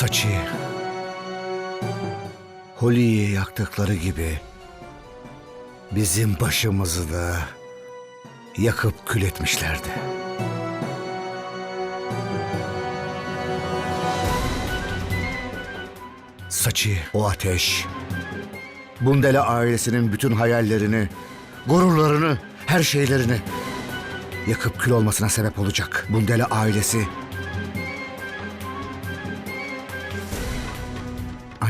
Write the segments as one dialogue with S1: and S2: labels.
S1: Saçı Holi'yi yaktıkları gibi bizim başımızı da yakıp kül etmişlerdi. Saçı o ateş Bundele ailesinin bütün hayallerini, gururlarını, her şeylerini yakıp kül olmasına sebep olacak. Bundele ailesi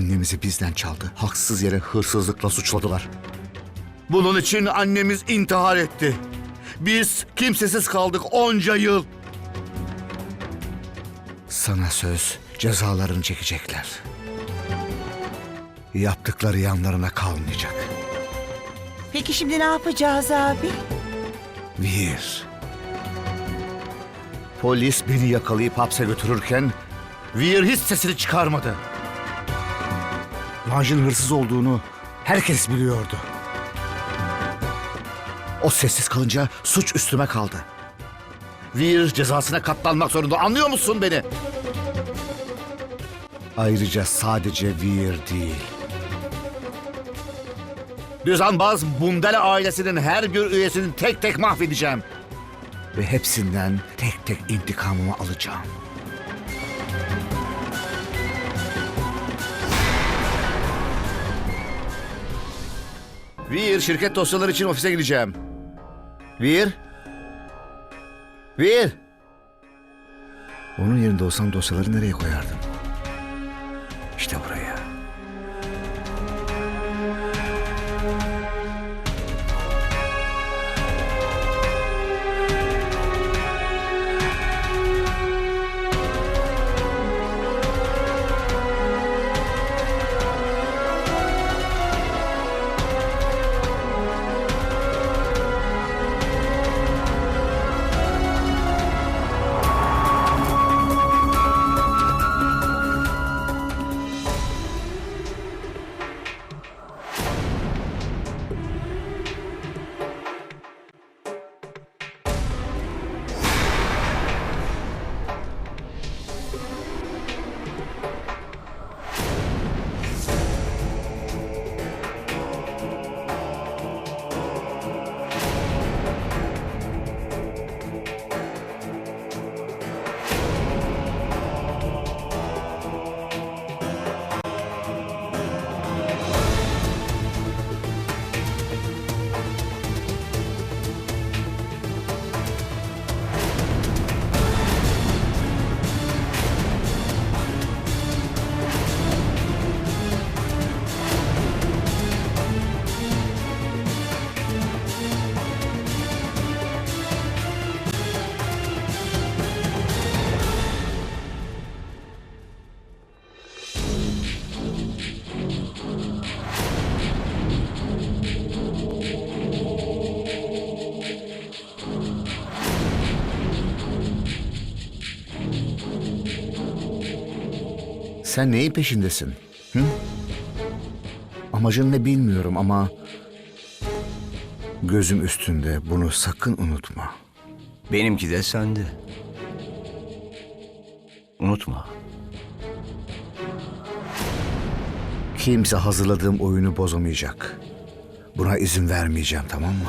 S1: annemizi bizden çaldı. Haksız yere hırsızlıkla suçladılar. Bunun için annemiz intihar etti. Biz kimsesiz kaldık onca yıl. Sana söz cezalarını çekecekler. Yaptıkları yanlarına kalmayacak.
S2: Peki şimdi ne yapacağız abi?
S1: Vir. Polis beni yakalayıp hapse götürürken Vir hiç sesini çıkarmadı. Lanj'ın hırsız olduğunu herkes biliyordu. O sessiz kalınca suç üstüme kaldı. Vir cezasına katlanmak zorunda. Anlıyor musun beni? Ayrıca sadece Vir değil. Düzenbaz Bundele ailesinin her bir üyesini tek tek mahvedeceğim. Ve hepsinden tek tek intikamımı alacağım. Vir, şirket dosyaları için ofise gideceğim. Vir? Vir? Onun yerinde olsam dosyaları nereye koyardım? İşte buraya. Sen neyin peşindesin? Hı? Amacın ne bilmiyorum ama gözüm üstünde bunu sakın unutma.
S3: Benimki de sende. Unutma.
S1: Kimse hazırladığım oyunu bozamayacak. Buna izin vermeyeceğim tamam mı?